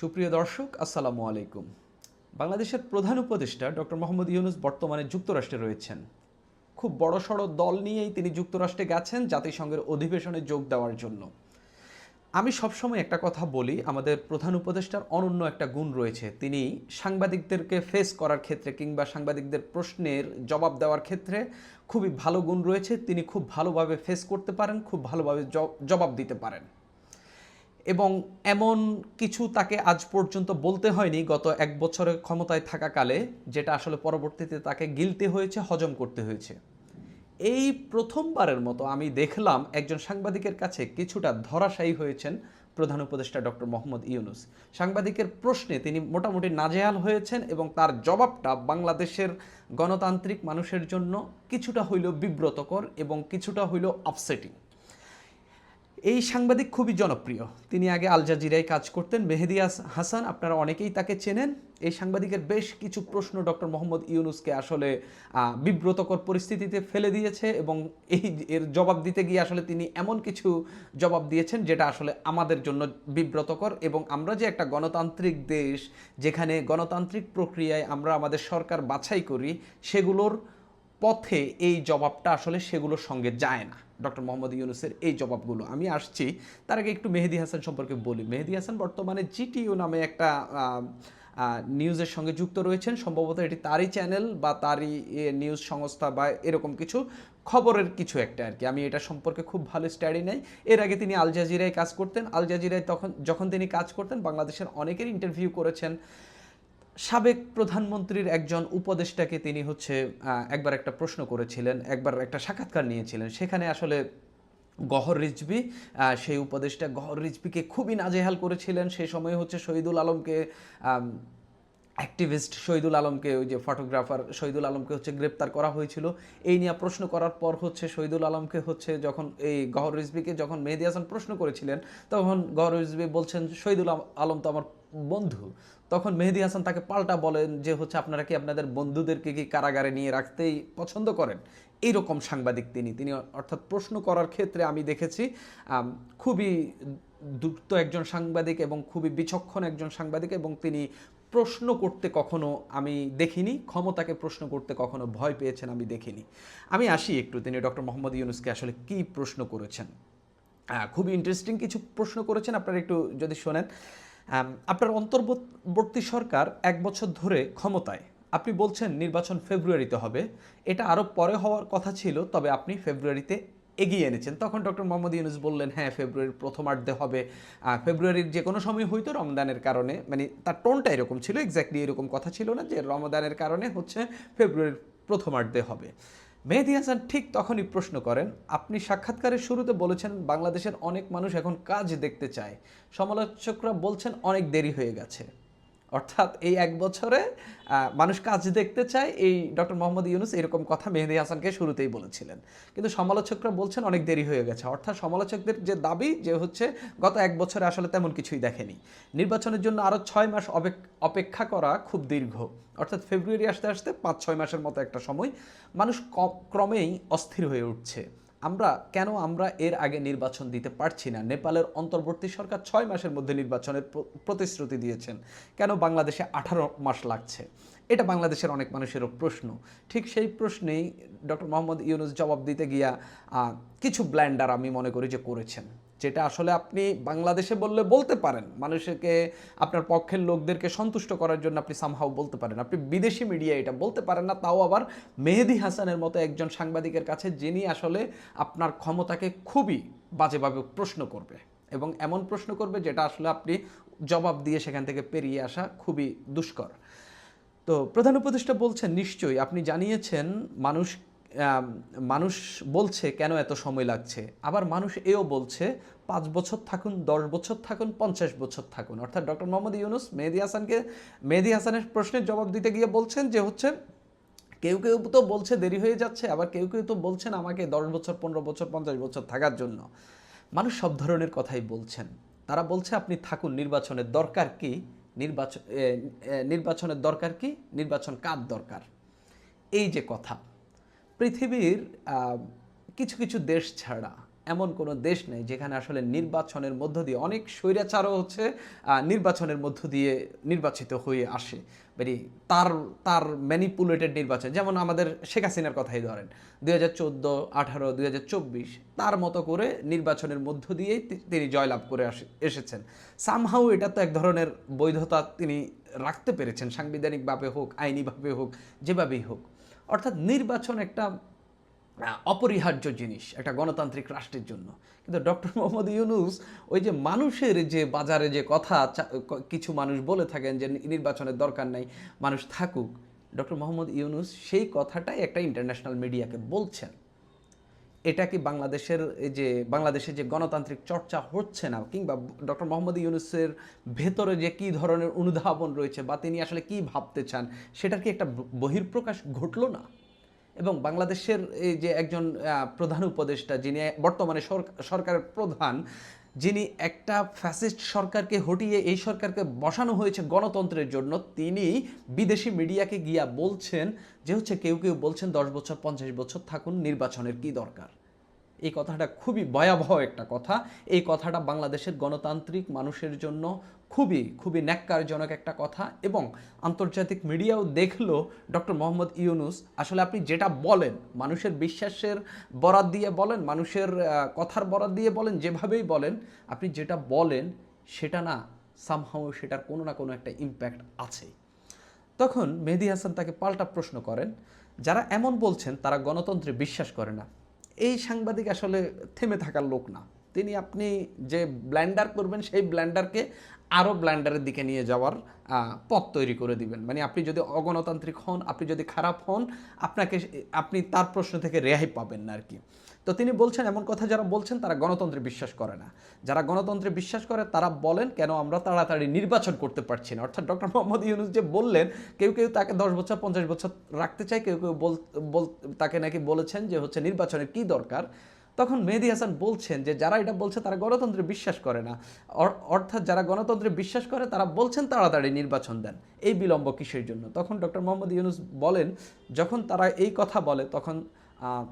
সুপ্রিয় দর্শক, আসসালামু আলাইকুম। বাংলাদেশের প্রধান উপদেষ্টা ডক্টর মোহাম্মদ ইউনুস বর্তমানে যুক্তরাষ্ট্রে রয়েছেন। খুব বড়সড় দল নিয়েই তিনি যুক্তরাষ্ট্রে গেছেন জাতিসংঘের অধিবেশনে যোগ দেওয়ার জন্য। আমি সবসময় একটা কথা বলি, আমাদের প্রধান উপদেষ্টার অনন্য একটা গুণ রয়েছে। তিনি সাংবাদিকদেরকে ফেস করার ক্ষেত্রে কিংবা সাংবাদিকদের প্রশ্নের জবাব দেওয়ার ক্ষেত্রে খুবই ভালো গুণ রয়েছে। তিনি খুব ভালোভাবে ফেস করতে পারেন, খুব ভালোভাবে জবাব দিতে পারেন। এবং এমন কিছু তাকে আজ পর্যন্ত বলতে হয়নি, গত এক বছরের ক্ষমতায় থাকাকালে, যেটা আসলে পরবর্তীতে তাকে গিলতে হয়েছে, হজম করতে হয়েছে। এই প্রথমবারের মতো আমি দেখলাম একজন সাংবাদিকের কাছে কিছুটা ধরাশায়ী হয়েছেন প্রধান উপদেষ্টা ডক্টর মোহাম্মদ ইউনুস। সাংবাদিকের প্রশ্নে তিনি মোটামুটি নাজেহাল হয়েছেন এবং তার জবাবটা বাংলাদেশের গণতান্ত্রিক মানুষের জন্য কিছুটা হইল বিব্রতকর এবং কিছুটা হইল আপসেটিং এই সাংবাদিক খুবই জনপ্রিয়। তিনি আগে আল জাজিরায় কাজ করতেন। মেহেদিয়াস হাসান, আপনারা অনেকেই তাকে চেনেন। এই সাংবাদিকের বেশ কিছু প্রশ্ন ডক্টর মোহাম্মদ ইউনুসকে আসলে বিব্রতকর পরিস্থিতিতে ফেলে দিয়েছে এবং এই এর জবাব দিতে গিয়ে আসলে তিনি এমন কিছু জবাব দিয়েছেন যেটা আসলে আমাদের জন্য বিব্রতকর এবং আমরা যে একটা গণতান্ত্রিক দেশ, যেখানে গণতান্ত্রিক প্রক্রিয়ায় আমরা আমাদের সরকার বাছাই করি, সেগুলোর পথে এই জবাবটা আসলে সেগুলোর সঙ্গে যায় না। ডক্টর মোহাম্মদ ইউনুসের এই জবাবগুলো। আমি আসছি, তার আগে একটু মেহেদি হাসান সম্পর্কে বলি। মেহেদি হাসান বর্তমানে জিটিইউ নামে একটা নিউজের সঙ্গে যুক্ত রয়েছেন। সম্ভবত এটি তারই চ্যানেল বা তারই নিউজ সংস্থা বা এরকম কিছু খবরের কিছু একটা আর কি। আমি এটা সম্পর্কে খুব ভালো স্টাডি নেই। এর আগে তিনি আল জাজিরায় কাজ করতেন। আল জাজিরায় তখন, যখন তিনি কাজ করতেন, বাংলাদেশের অনেকের ইন্টারভিউ করেছেন। সাবেক প্রধানমন্ত্রীর একজন উপদেষ্টাকে তিনি হচ্ছে একবার একটা প্রশ্ন করেছিলেন, একবার একটা সাক্ষাৎকার নিয়েছিলেন। সেখানে আসলে গহর রিজবি সেই উপদেষ্টা গহর রিজবিকে খুবই নাজেহাল করেছিলেন। সেই সময় হচ্ছে শহীদুল আলমকে অ্যাক্টিভিস্ট শহীদুল আলমকে, ওই যে ফটোগ্রাফার শহীদুল আলমকে হচ্ছে গ্রেপ্তার করা হয়েছিল। এই নিয়ে প্রশ্ন করার পর হচ্ছে শহীদুল আলমকে হচ্ছে যখন এই গহর রিজবিকে যখন মেহেদি হাসান প্রশ্ন করেছিলেন, তখন গহর রিজবি বলছেন, শহীদুল আলম তো আমার বন্ধু। তখন মেহেদি হাসান তাকে পাল্টা বলেন যে হচ্ছে, আপনারা কি আপনাদের বন্ধুদেরকে কি কারাগারে নিয়ে রাখতেই পছন্দ করেন? এইরকম সাংবাদিক তিনি। তিনি অর্থাৎ প্রশ্ন করার ক্ষেত্রে আমি দেখেছি খুবই দ্রুত একজন সাংবাদিক এবং খুবই বিচক্ষণ একজন সাংবাদিক এবং তিনি প্রশ্ন করতে কখনো আমি দেখিনি, ক্ষমতাকে প্রশ্ন করতে কখনো ভয় পেয়েছেন আমি দেখিনি। আমি আসি একটু, তিনি ডক্টর মোহাম্মদ ইউনুসকে আসলে কি প্রশ্ন করেছেন? খুবই ইন্টারেস্টিং কিছু প্রশ্ন করেছেন, আপনারা একটু যদি শোনেন। আপনার অন্তর্বর্তী সরকার এক বছর ধরে ক্ষমতায়। আপনি বলছেন নির্বাচন ফেব্রুয়ারিতে হবে। এটা আরও পরে হওয়ার কথা ছিল, তবে আপনি ফেব্রুয়ারিতে এগিয়ে এনেছেন। তখন ডক্টর মোহাম্মদ ইউনুস বললেন হ্যাঁ ফেব্রুয়ারির প্রথমার্ধে হবে। ফেব্রুয়ারির যে কোনো সময় হয়তো রমদানের কারণে মানে তার টোনটা এরকম ছিল এক্স্যাক্টলি এরকম কথা ছিল না যে রমদানের কারণে হচ্ছে ফেব্রুয়ারির প্রথমার্ধে হবে। মেহেদি হাসান ঠিক তখনই প্রশ্ন করেন, আপনি সাক্ষাৎকারের শুরুতে বলেছেন বাংলাদেশের অনেক মানুষ এখন কাজ দেখতে চায়। সমালোচকরা বলছেন অনেক দেরি হয়ে গেছে। অর্থাৎ এই এক বছরে মানুষ কাজ দেখতে চায়, এই ডক্টর মোহাম্মদ ইউনুস এরকম কথা মেহেদি হাসানকে শুরুতেই বলেছিলেন। কিন্তু সমালোচকরা বলছেন অনেক দেরি হয়ে গেছে। অর্থাৎ সমালোচকদের যে দাবি, যে হচ্ছে গত এক বছরে আসলে তেমন কিছুই দেখেনি। নির্বাচনের জন্য আরও ছয় মাস অপেক- অপেক্ষা করা খুব দীর্ঘ। অর্থাৎ ফেব্রুয়ারি আসতে আসতে পাঁচ ছয় মাসের মতো একটা সময় মানুষ ক্রমেই অস্থির হয়ে উঠছে। আমরা, কেন আমরা এর আগে নির্বাচন দিতে পারছি না? নেপালের অন্তর্বর্তী সরকার ছয় মাসের মধ্যে নির্বাচনের প্রতিশ্রুতি দিয়েছেন। কেন বাংলাদেশে আঠারো মাস লাগছে? এটা বাংলাদেশের অনেক মানুষেরও প্রশ্ন। ঠিক সেই প্রশ্নেই ডক্টর মোহাম্মদ ইউনুস জবাব দিতে গিয়া কিছু ব্ল্যান্ডার আমি মনে করি যে করেছেন, যেটা আসলে আপনি বাংলাদেশে বললে বলতে পারেন, মানুষকে, আপনার পক্ষের লোকদেরকে সন্তুষ্ট করার জন্য আপনি সামহাও বলতে পারেন। আপনি বিদেশি মিডিয়া এটা বলতে পারেন না, তাও আবার মেহেদি হাসানের মতো একজন সাংবাদিকের কাছে যিনি আসলে আপনার ক্ষমতাকে খুবই বাজেভাবে প্রশ্ন করবে এবং এমন প্রশ্ন করবে যেটা আসলে আপনি জবাব দিয়ে সেখান থেকে পেরিয়ে আসা খুবই দুষ্কর। তো প্রধান উপদেষ্টা বলছেন, নিশ্চয়ই আপনি জানিয়েছেন মানুষ মানুষ বলছে কেন এত সময় লাগছে। আবার মানুষ এও বলছে, পাঁচ বছর থাকুন, দশ বছর থাকুন, পঞ্চাশ বছর থাকুন। অর্থাৎ ডক্টর মোহাম্মদ ইউনুস মেহেদি হাসানকে, মেহেদি হাসানের প্রশ্নের জবাব দিতে গিয়ে বলছেন যে হচ্ছে, কেউ কেউ তো বলছে দেরি হয়ে যাচ্ছে, আবার কেউ কেউ তো বলছেন আমাকে দশ বছর, পনেরো বছর, পঞ্চাশ বছর থাকার জন্য। মানুষ সব ধরনের কথাই বলছেন। তারা বলছে আপনি থাকুন, নির্বাচনের দরকার কি? নির্বাচন নির্বাচনের দরকার কি? নির্বাচন কার দরকার? এই যে কথা, পৃথিবীর কিছু কিছু দেশ ছাড়া এমন কোনো দেশ নেই যেখানে আসলে নির্বাচনের মধ্য দিয়ে অনেক স্বৈরাচারও হচ্ছে নির্বাচনের মধ্য দিয়ে নির্বাচিত হয়ে আসে। মানে তার তার ম্যানিপুলেটেড নির্বাচন। যেমন আমাদের শেখ হাসিনার কথাই ধরেন, দুই হাজার চোদ্দ, আঠারো, দুই হাজার চব্বিশ, তার মতো করে নির্বাচনের মধ্য দিয়েই তিনি জয়লাভ করে আসে- এসেছেন। সামহাউ এটা তো এক ধরনের বৈধতা তিনি রাখতে পেরেছেন সাংবিধানিকভাবে হোক আইনিভাবে হোক, যেভাবেই হোক। অর্থাৎ নির্বাচন একটা অপরিহার্য জিনিস, একটা গণতান্ত্রিক রাষ্ট্রের জন্য। কিন্তু ডক্টর মোহাম্মদ ইউনুস ওই যে মানুষের যে বাজারে যে কথা কিছু মানুষ বলে থাকেন যে নির্বাচনের দরকার নাই, মানুষ থাকুক, ডক্টর মোহাম্মদ ইউনুস সেই কথাটাই একটা ইন্টারন্যাশনাল মিডিয়াকে বলছেন। এটা কি বাংলাদেশের এই যে বাংলাদেশে যে গণতান্ত্রিক চর্চা হচ্ছে না? কিংবা ডক্টর মোহাম্মদ ইউনুসের ভেতরে যে কি ধরনের অনুধাবন রয়েছে বা তিনি আসলে কি ভাবতে চান, সেটার কি একটা বহির্প্রকাশ ঘটলো না? এবং বাংলাদেশের এই যে একজন প্রধান উপদেষ্টা যিনি বর্তমানে সরক- সরকারের প্রধান, যিনি একটা ফ্যাসিস্ট সরকারকে হটিয়ে এই সরকারকে বসানো হয়েছে গণতন্ত্রের জন্য, তিনি বিদেশি মিডিয়াকে গিয়া বলছেন যে হচ্ছে কেউ কেউ বলছেন দশ বছর, পঞ্চাশ বছর থাকুন, নির্বাচনের কি দরকার? এই কথাটা খুবই ভয়াবহ একটা কথা। এই কথাটা বাংলাদেশের গণতান্ত্রিক মানুষের জন্য খুবই খুবই ন্যাক্কারজনক একটা কথা এবং আন্তর্জাতিক মিডিয়াও দেখল ডক্টর মোহাম্মদ ইউনুস। আসলে আপনি যেটা বলেন, মানুষের বিশ্বাসের বরাত দিয়ে বলেন, মানুষের কথার বরাত দিয়ে বলেন, যেভাবেই বলেন, আপনি যেটা বলেন, সেটা না সামহাও সেটার কোনো না কোনো একটা ইম্প্যাক্ট আছে তখন মেহেদি হাসান তাকে পাল্টা প্রশ্ন করেন, যারা এমন বলছেন, তারা গণতন্ত্রে বিশ্বাস করে না। এই সাংবাদিক আসলে থেমে থাকার লোক না। তিনি আপনি যে ব্ল্যান্ডার করবেন, সেই ব্ল্যান্ডারকে আরও ব্ল্যান্ডারের দিকে নিয়ে যাওয়ার পথ তৈরি করে দিবেন। মানে আপনি যদি অগণতান্ত্রিক হন, আপনি যদি খারাপ হন, আপনাকে আপনি তার প্রশ্ন থেকে রেহাই পাবেন না আর কি তো তিনি বলছেন, এমন কথা যারা বলছেন, তারা গণতন্ত্রে বিশ্বাস করে না। যারা গণতন্ত্রে বিশ্বাস করে, তারা বলেন, কেন আমরা তাড়াতাড়ি নির্বাচন করতে পারছি না? অর্থাৎ ডক্টর মোহাম্মদ ইউনুস যে বললেন, কেউ কেউ তাকে দশ বছর, পঞ্চাশ বছর রাখতে চায়, কেউ কেউ বল, তাকে নাকি বলেছেন যে হচ্ছে নির্বাচনের কি দরকার? তখন মেহেদি হাসান বলছেন যে যারা এটা বলছে তারা গণতন্ত্রে বিশ্বাস করে না। অর্থাৎ যারা গণতন্ত্রে বিশ্বাস করে তারা বলছেন তাড়াতাড়ি নির্বাচন দেন। এই বিলম্ব কিসের জন্য? তখন ডক্টর মোহাম্মদ ইউনুস বলেন, যখন তারা এই কথা বলে তখন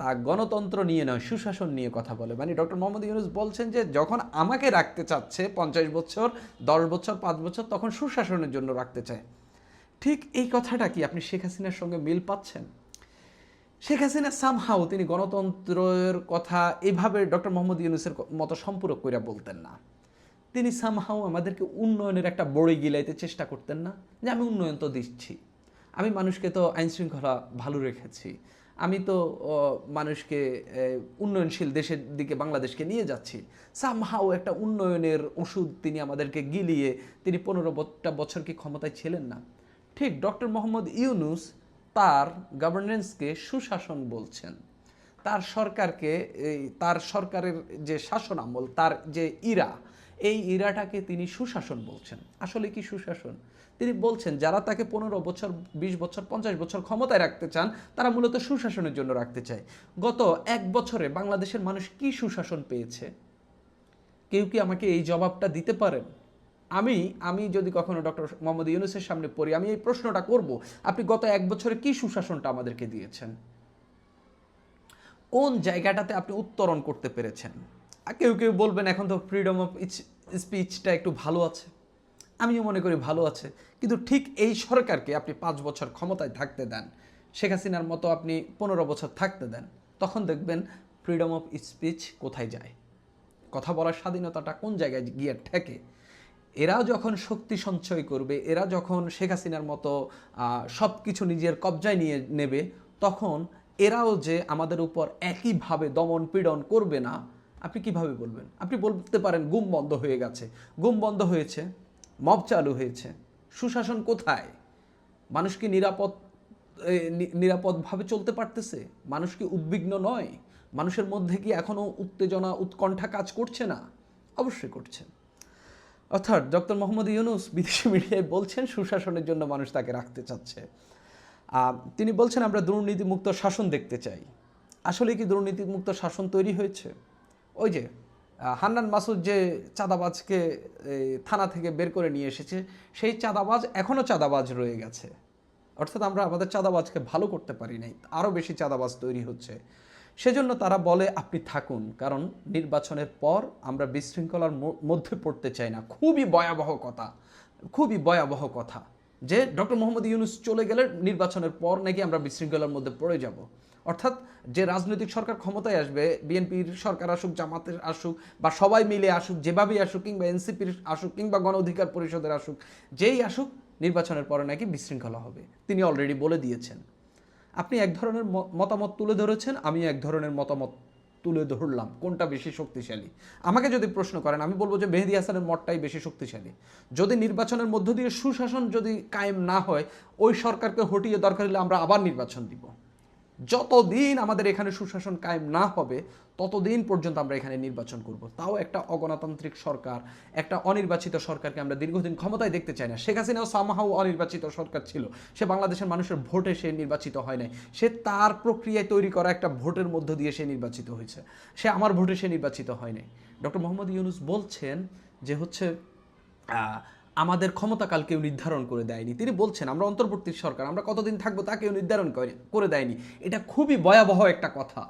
তা গণতন্ত্র নিয়ে নয়, সুশাসন নিয়ে কথা বলে। মানে ডক্টর মোহাম্মদ ইউনুস বলছেন যে যখন আমাকে রাখতে চাচ্ছে পঞ্চাশ বছর, দশ বছর, পাঁচ বছর, তখন সুশাসনের জন্য রাখতে চায়। ঠিক এই কথাটা কি আপনি শেখ হাসিনার সঙ্গে মিল পাচ্ছেন? শেখ হাসিনা সামহাও তিনি গণতন্ত্রের কথা এভাবে ডক্টর মোহাম্মদ ইউনুসের মতো সম্পূরক করে বলতেন না। তিনি সামহাও আমাদেরকে উন্নয়নের একটা বড়ি গিলাইতে চেষ্টা করতেন না যে আমি উন্নয়ন তো দিচ্ছি। আমি মানুষকে তো আইন শৃঙ্খলা ভালো রেখেছি। আমি তো মানুষকে উন্নয়নশীল দেশের দিকে বাংলাদেশকে নিয়ে যাচ্ছি। সামহাও একটা উন্নয়নের ওষুধ তিনি আমাদেরকে গিলিয়ে তিনি পনেরোটা বছর কি ক্ষমতায় ছিলেন না। ঠিক ডক্টর মোহাম্মদ ইউনুস তার গভর্নেন্সকে সুশাসন বলছেন। তার সরকারকে তার সরকারের যে শাসন আমল, তার যে ইরা, এই ইরাটাকে তিনি সুশাসন বলছেন। আসলে কি সুশাসন? তিনি বলছেন, যারা তাকে পনেরো বছর, বিশ বছর, পঞ্চাশ বছর ক্ষমতায় রাখতে চান, তারা মূলত সুশাসনের জন্য রাখতে চায়। গত এক বছরে বাংলাদেশের মানুষ কি সুশাসন পেয়েছে? কেউ কি আমাকে এই জবাবটা দিতে পারেন? আমি আমি যদি কখনো ডক্টর মোহাম্মদ ইউনুসের সামনে পড়ি, আমি এই প্রশ্নটা করব, আপনি গত এক বছরে কি সুশাসনটা আমাদেরকে দিয়েছেন? কোন জায়গাটাতে আপনি উত্তরণ করতে পেরেছেন? কেউ কেউ বলবেন, এখন তো ফ্রিডম অফ স্পিচটা একটু ভালো আছে। আমিও মনে করি ভালো আছে। কিন্তু ঠিক এই সরকারকে আপনি পাঁচ বছর ক্ষমতায় থাকতে দেন, শেখ হাসিনার মতো আপনি পনেরো বছর থাকতে দেন, তখন দেখবেন ফ্রিডম অফ স্পিচ কোথায় যায়? কথা বলার স্বাধীনতাটা কোন জায়গায় গিয়ে ঠেকে? এরা যখন শক্তি সঞ্চয় করবে, এরা যখন শেখ হাসিনার মতো সব কিছু নিজের কবজায় নিয়ে নেবে, তখন এরাও যে আমাদের উপর একইভাবে দমন পীড়ন করবে না, আপনি কীভাবে বলবেন? আপনি বলতে পারেন গুম বন্ধ হয়ে গেছে। গুম বন্ধ হয়েছে, মব চালু হয়েছে, সুশাসন কোথায়? মানুষ কি নিরাপদ নিরাপদভাবে চলতে পারতেছে? মানুষ কি উদ্বিগ্ন নয়? মানুষের মধ্যে কি এখনও উত্তেজনা, উৎকণ্ঠা কাজ করছে না? অবশ্যই করছে। অর্থাৎ ডক্টর মোহাম্মদ ইউনুস বিদেশি মিডিয়ায় বলছেন সুশাসনের জন্য মানুষ তাকে রাখতে চাচ্ছে। তিনি বলছেন, আমরা দুর্নীতিমুক্ত শাসন দেখতে চাই। আসলে কি দুর্নীতিমুক্ত শাসন তৈরি হয়েছে? ওই যে হান্নান মাসুদ যে চাঁদাবাজকে থানা থেকে বের করে নিয়ে এসেছে, সেই চাঁদাবাজ এখনও চাঁদাবাজ রয়ে গেছে। অর্থাৎ আমরা আমাদের চাঁদাবাজকে ভালো করতে পারি নাই। আরও বেশি চাঁদাবাজ তৈরি হচ্ছে। সেজন্য তারা বলে, আপনি থাকুন, কারণ নির্বাচনের পর আমরা বিশৃঙ্খলার মধ্যে পড়তে চাই না। খুবই ভয়াবহ কথা, খুবই ভয়াবহ কথা যে ডক্টর মোহাম্মদ ইউনুস চলে গেলে নির্বাচনের পর নাকি আমরা বিশৃঙ্খলার মধ্যে পড়ে যাব। অর্থাৎ যে রাজনৈতিক সরকার ক্ষমতায় আসবে, বিএনপির সরকার আসুক, জামাতের আসুক, বা সবাই মিলে আসুক, যেভাবেই আসুক, কিংবা এনসিপির আসুক, কিংবা গণ অধিকার পরিষদের আসুক, যেই আসুক, নির্বাচনের পরে নাকি বিশৃঙ্খলা হবে। তিনি অলরেডি বলে দিয়েছেন। আপনি এক ধরনের মতামত তুলে ধরেছেন, আমি এক ধরনের মতামত তুলে ধরলাম। কোনটা বেশি শক্তিশালী? আমাকে যদি প্রশ্ন করেন, আমি বলব যে মেহেদি হাসানের মতটাই বেশি শক্তিশালী। যদি নির্বাচনের মধ্য দিয়ে সুশাসন যদি কায়েম না হয়, ওই সরকারকে হটিয়ে দরকার হলে আমরা আবার নির্বাচন দিব। যতদিন আমাদের এখানে সুশাসন কায়েম না হবে, ততদিন পর্যন্ত আমরা এখানে নির্বাচন করব। তাও একটা অগণতান্ত্রিক সরকার, একটা অনির্বাচিত সরকারকে আমরা দীর্ঘদিন ক্ষমতায় দেখতে চাই না। শেখ হাসিনাও সামহাও অনির্বাচিত সরকার ছিল। সে বাংলাদেশের মানুষের ভোটে সে নির্বাচিত হয় নাই। সে তার প্রক্রিয়ায় তৈরি করা একটা ভোটের মধ্য দিয়ে সে নির্বাচিত হয়েছে। সে আমার ভোটে সে নির্বাচিত হয় নাই। ডক্টর মোহাম্মদ ইউনুস বলছেন যে হচ্ছে আমাদের ক্ষমতাকাল কেউ নির্ধারণ করে দেয়নি। তিনি বলছেন, আমরা অন্তর্বর্তী সরকার, আমরা কতদিন থাকব তা কেউ নির্ধারণ করে দেয়নি। এটা খুবই ভয়াবহ একটা কথা।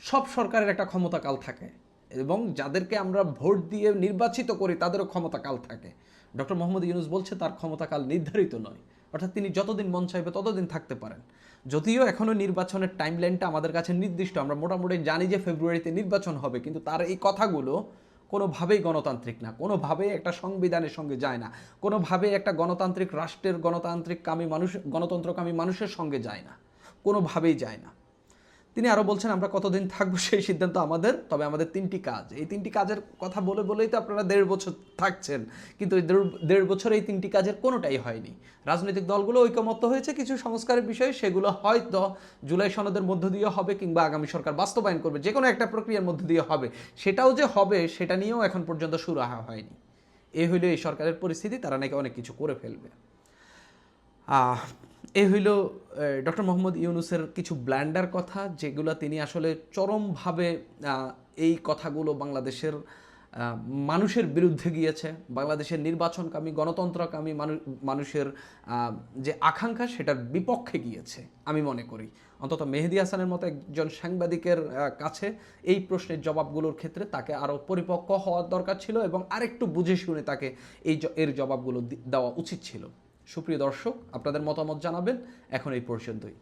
সব সরকারের একটা ক্ষমতাকাল থাকে এবং যাদেরকে আমরা ভোট দিয়ে নির্বাচিত করি, তাদেরও ক্ষমতাকাল থাকে। ডক্টর মোহাম্মদ ইউনুস বলছে, তার ক্ষমতাকাল নির্ধারিত নয়। অর্থাৎ তিনি যতদিন মন চাইবে ততদিন থাকতে পারেন। যদিও এখনও নির্বাচনের টাইমলাইনটা আমাদের কাছে নির্দিষ্ট, আমরা মোটামুটি জানি যে ফেব্রুয়ারিতে নির্বাচন হবে, কিন্তু তার এই কথাগুলো কোনোভাবেই গণতান্ত্রিক না, কোনোভাবেই একটা সংবিধানের সঙ্গে যায় না, কোনোভাবেই একটা গণতান্ত্রিক রাষ্ট্রের গণতান্ত্রিক কামী মানুষ, গণতন্ত্রকামী মানুষের সঙ্গে যায় না, কোনোভাবেই যায় না। তিনি আরও বলছেন, আমরা কতদিন থাকব সেই সিদ্ধান্ত আমাদের, তবে আমাদের তিনটি কাজ। এই তিনটি কাজের কথা বলে বলেই তো আপনারা দেড় বছর থাকছেন, কিন্তু এই দেড়- বছর এই তিনটি কাজের কোনোটাই হয়নি। রাজনৈতিক দলগুলো ঐকমত্য হয়েছে, কিছু সংস্কারের বিষয়ে সেগুলো হয়তো জুলাই সনদের মধ্য দিয়ে হবে কিংবা আগামী সরকার বাস্তবায়ন করবে, যে কোনো একটা প্রক্রিয়ার মধ্য দিয়ে হবে। সেটাও যে হবে, সেটা নিয়েও এখন পর্যন্ত শুরু হয়নি। এ হইল এই সরকারের পরিস্থিতি, তারা নাকি অনেক কিছু করে ফেলবে। এ হইল ডক্টর মোহাম্মদ ইউনুসের কিছু ব্ল্যান্ডার কথা, যেগুলো তিনি আসলে চরমভাবে এই কথাগুলো বাংলাদেশের মানুষের বিরুদ্ধে গিয়েছে। বাংলাদেশের নির্বাচনকামী, গণতন্ত্রকামী মানুষের যে আকাঙ্ক্ষা, সেটার বিপক্ষে গিয়েছে, আমি মনে করি। অন্তত মেহেদি হাসানের মতো একজন সাংবাদিকের কাছে এই প্রশ্নের জবাবগুলোর ক্ষেত্রে তাকে আরও পরিপক্ক হওয়ার দরকার ছিল এবং আরেকটু বুঝে শুনে তাকে এই এর জবাবগুলো দেওয়া উচিত ছিল। সুপ্রিয় দর্শক আপনাদের মতামত জানাবেন। এখন এই পর্যন্তই।